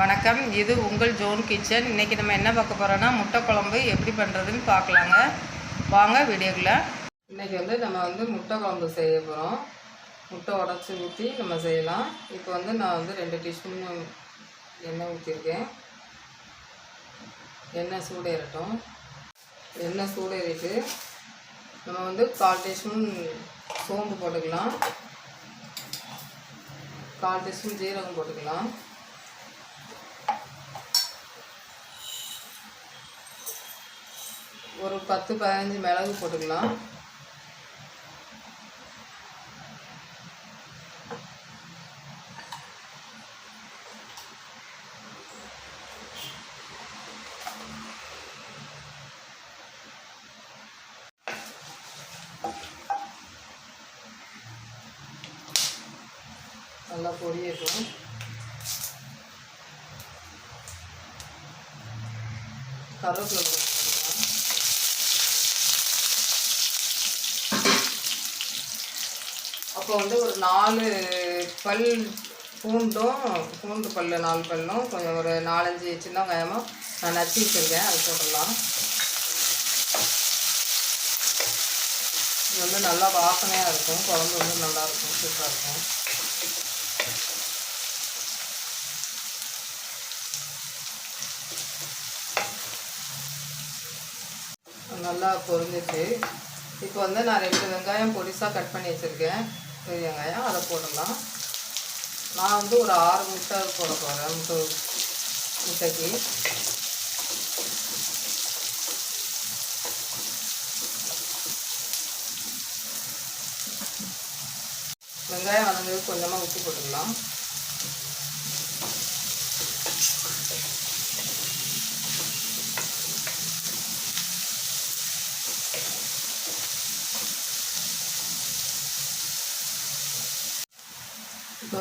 வணக்கம். இது உங்கள் ஜோன் கிச்சன். இன்றைக்கி நம்ம என்ன பார்க்க போகிறோன்னா முட்டை குழம்பு எப்படி பண்ணுறதுன்னு பார்க்கலாங்க. வாங்க வீடியோக்குள்ளே. இன்றைக்கி வந்து நம்ம வந்து முட்டை குழம்பு செய்ய போகிறோம் முட்டை உடச்சி ஊற்றி நம்ம செய்யலாம். இப்போ வந்து நான் வந்து ரெண்டு டீஸ்பூன் எண்ணெய் ஊற்றிருக்கேன் எண்ணெய் சூடேறட்டும். எண்ணெய் சூடேறிட்டு நம்ம வந்து கால் டீஸ்பூன் சோம்பு போட்டுக்கலாம். கால் டீஸ்பூன் ஜீரகம் போட்டுக்கலாம். ஒரு பத்து பதினஞ்சு மிளகு போட்டுக்கலாம். நல்லா பொரியட்டும். கருவேப்பிலை அப்போ வந்து ஒரு நாலு பல் பூண்டும் பூண்டு பல் நாலு பல்லும் கொஞ்சம் ஒரு நாலஞ்சு சின்ன வெங்காயமும் நான் நச்சு வச்சுருக்கேன். அது போட்டுடலாம். இது வந்து நல்லா வாசனையாக இருக்கும். குழம்பு வந்து நல்லாயிருக்கும் சூப்பராக இருக்கும். நல்லா பொரிஞ்சிச்சு இப்போ வந்து நான் ரெண்டு வெங்காயம் பொடிசாக கட் பண்ணி வச்சுருக்கேன். பெரிய வெங்காயம் அதை போடலாம் நான் வந்து ஒரு ஆறு முட்டை போட போகிறேன் முட்டை முட்டைக்கு. வெங்காயம் வதங்கிறது கொஞ்சமாக உப்பு போட்டுக்கலாம்.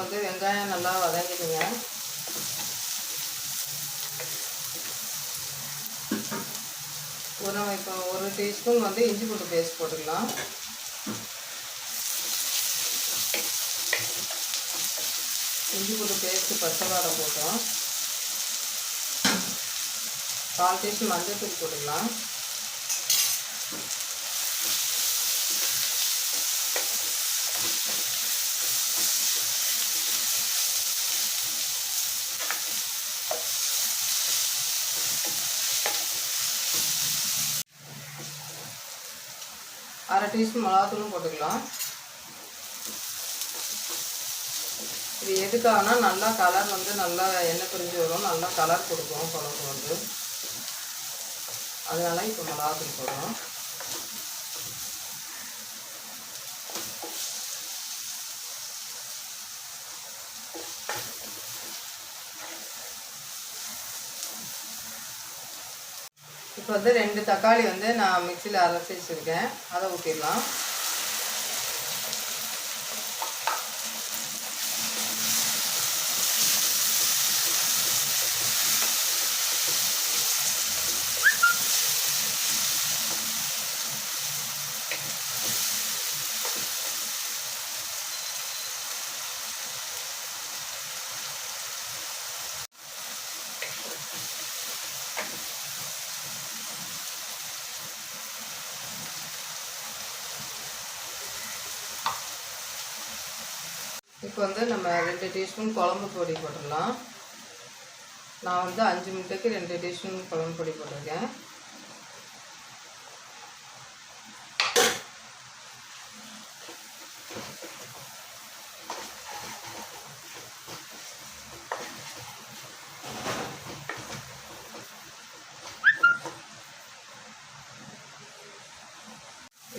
வந்து வெங்காயம் நல்லா வதங்கிடுங்க. ஒரு இப்போ ஒரு டீஸ்பூன் வந்து இஞ்சி பூண்டு பேஸ்ட் போட்டுக்கலாம். இஞ்சி பூண்டு பேஸ்ட்டு பச்சை வாடை போட்டோம். கால் டீஸ்பூன் மஞ்சள் தூள் போட்டுக்கலாம். அரை டீஸ்பூன் மிளகாத்தூளும் போட்டுக்கலாம். இது எதுக்காகனா நல்லா கலர் வந்து நல்லா எண்ணெய் பிரிஞ்சு வரும். நல்லா கலர் கொடுக்கும் குழம்பு வந்து. அதனால் இப்போ மிளகாத்தூள் போடுறோம். இப்போ வந்து ரெண்டு தக்காளி வந்து நான் மிக்சியில் அரைச்சி வச்சுருக்கேன் அதை ஊற்றிடலாம் இப்போ வந்து நம்ம ரெண்டு டீஸ்பூன் குழம்பு பொடி போட்டுடலாம். நான் வந்து அஞ்சு முட்டைக்கு ரெண்டு டீஸ்பூன் குழம்பு பொடி போட்டிருக்கேன்.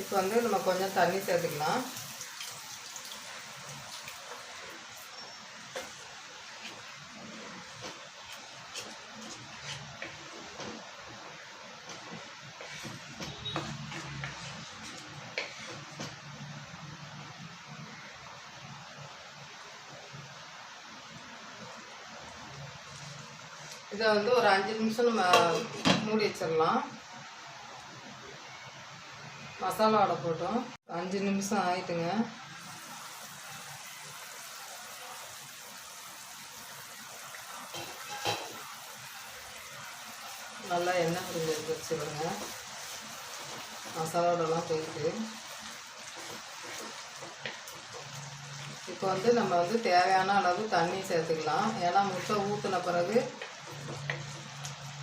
இப்போ வந்து நம்ம கொஞ்சம் தண்ணி சேர்த்துக்கலாம். இதை வந்து ஒரு அஞ்சு நிமிஷம் நம்ம மூடி வச்சிடலாம். மசாலாவோட போட்டோம். அஞ்சு நிமிஷம் ஆயிட்டுங்க. நல்லா எண்ணெய் பிடிச்சி எடுத்து வச்சுருங்க மசாலாவோடலாம் போயிட்டு. இப்போ வந்து நம்ம வந்து தேவையான அளவு தண்ணி சேர்த்துக்கலாம். ஏன்னா முட்டை ஊற்றின பிறகு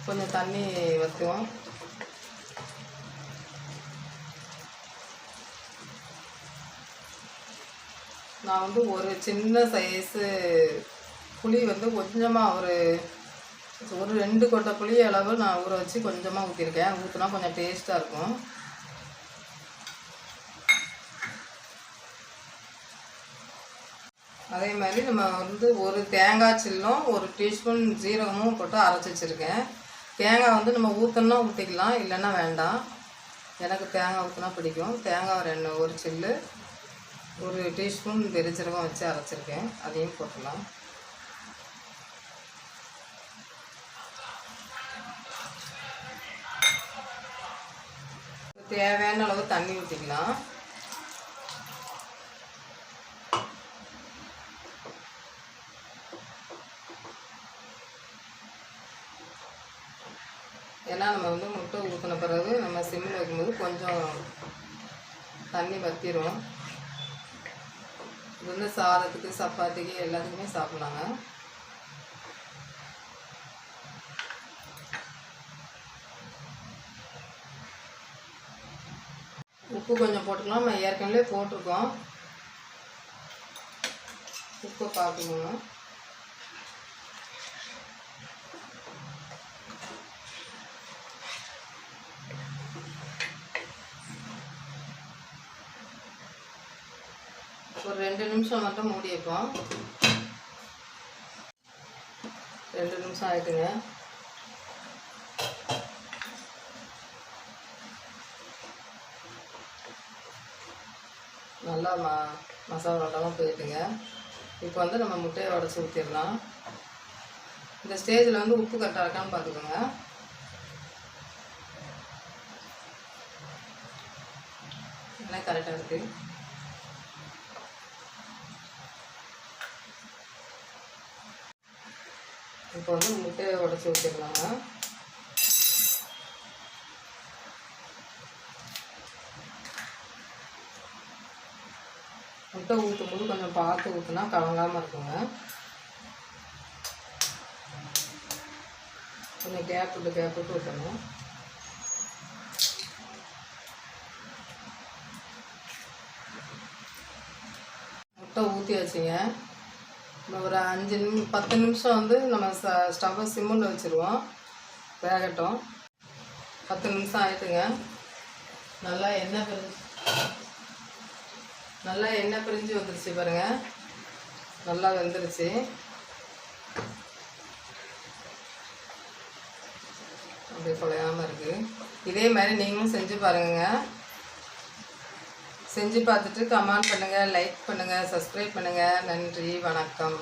கொஞ்சம் தண்ணி வற்றுவோம் நான் வந்து ஒரு சின்ன சைஸு புளி வந்து கொஞ்சமாக ஒரு ஒரு ரெண்டு கொட்டை புளி அளவு நான் ஊற வச்சு கொஞ்சமாக ஊற்றிருக்கேன் ஊற்றினா கொஞ்சம் டேஸ்ட்டாக இருக்கும். அதே மாதிரி நம்ம வந்து ஒரு தேங்காய் சில்லும் ஒரு டீஸ்பூன் ஜீரகமும் போட்டு அரைச்சி வச்சுருக்கேன். தேங்காய் வந்து நம்ம ஊற்றணும்னா ஊற்றிக்கலாம் இல்லைன்னா வேண்டாம். எனக்கு தேங்காய் ஊற்றினா பிடிக்கும். தேங்காய் ரெண்டு ஒரு சில்லு ஒரு டீஸ்பூன் பெருஞ்சீரகம் வச்சு அரைச்சிருக்கேன். அதையும் போட்டுடலாம் தேவையான அளவு தண்ணி ஊற்றிக்கலாம் ஏன்னா நம்ம வந்து முட்டை ஊற்றின பிறகு நம்ம சிம்மில் வைக்கும்போது கொஞ்சம் தண்ணி வத்திரும். இது வந்து சாதத்துக்கு சப்பாத்திக்கு எல்லாத்துக்குமே சாப்பிட்லாங்க உப்பு கொஞ்சம் போட்டுக்கலாம். நம்ம ஏற்கனவே போட்டிருக்கோம். உப்பை பார்க்கணும். ஒரு ரெண்டு நிமிஷம் மட்டும் மூடி வைப்போம். ரெண்டு நிமிஷம் ஆயிட்டுங்க. நல்லா ம மசாலாலாம் போயிட்டுங்க. இப்போ வந்து நம்ம முட்டையை உடச்சி ஊற்றிடலாம் இந்த ஸ்டேஜில் வந்து உப்பு கரெக்டாக இருக்கான்னு பார்த்துக்கோங்க. எல்லாம் கரெக்டாக இருக்குது இப்போ வந்து முட்டையை உடச்சி ஊற்றிடலாங்க முட்டை ஊற்றும் போது கொஞ்சம் பார்த்து ஊற்றுனா கலங்காமல் இருக்குங்க. கொஞ்சம் கேப் விட்டு கேப் விட்டு ஊற்றணும் முட்டை ஊற்றி வச்சுங்க ஒரு அஞ்சு நிமி பத்து நிமிஷம் வந்து நம்ம ச ஸ்டவ்வை சிம்மில் வச்சுருவோம். வேகட்டும். பத்து நிமிஷம் ஆயிட்டுங்க. நல்லா எண்ணெய் பிரிஞ்சு நல்லா எண்ணெய் பிரிஞ்சு வந்துருச்சு பாருங்கள் நல்லா வெந்துருச்சு. அப்படியே குலையாமல் இருக்குது இதே மாதிரி நீங்களும் செஞ்சு பாருங்க செஞ்சு பார்த்துட்டு கமெண்ட் பண்ணுங்கள் லைக் பண்ணுங்கள் சப்ஸ்கிரைப் பண்ணுங்கள் நன்றி வணக்கம்.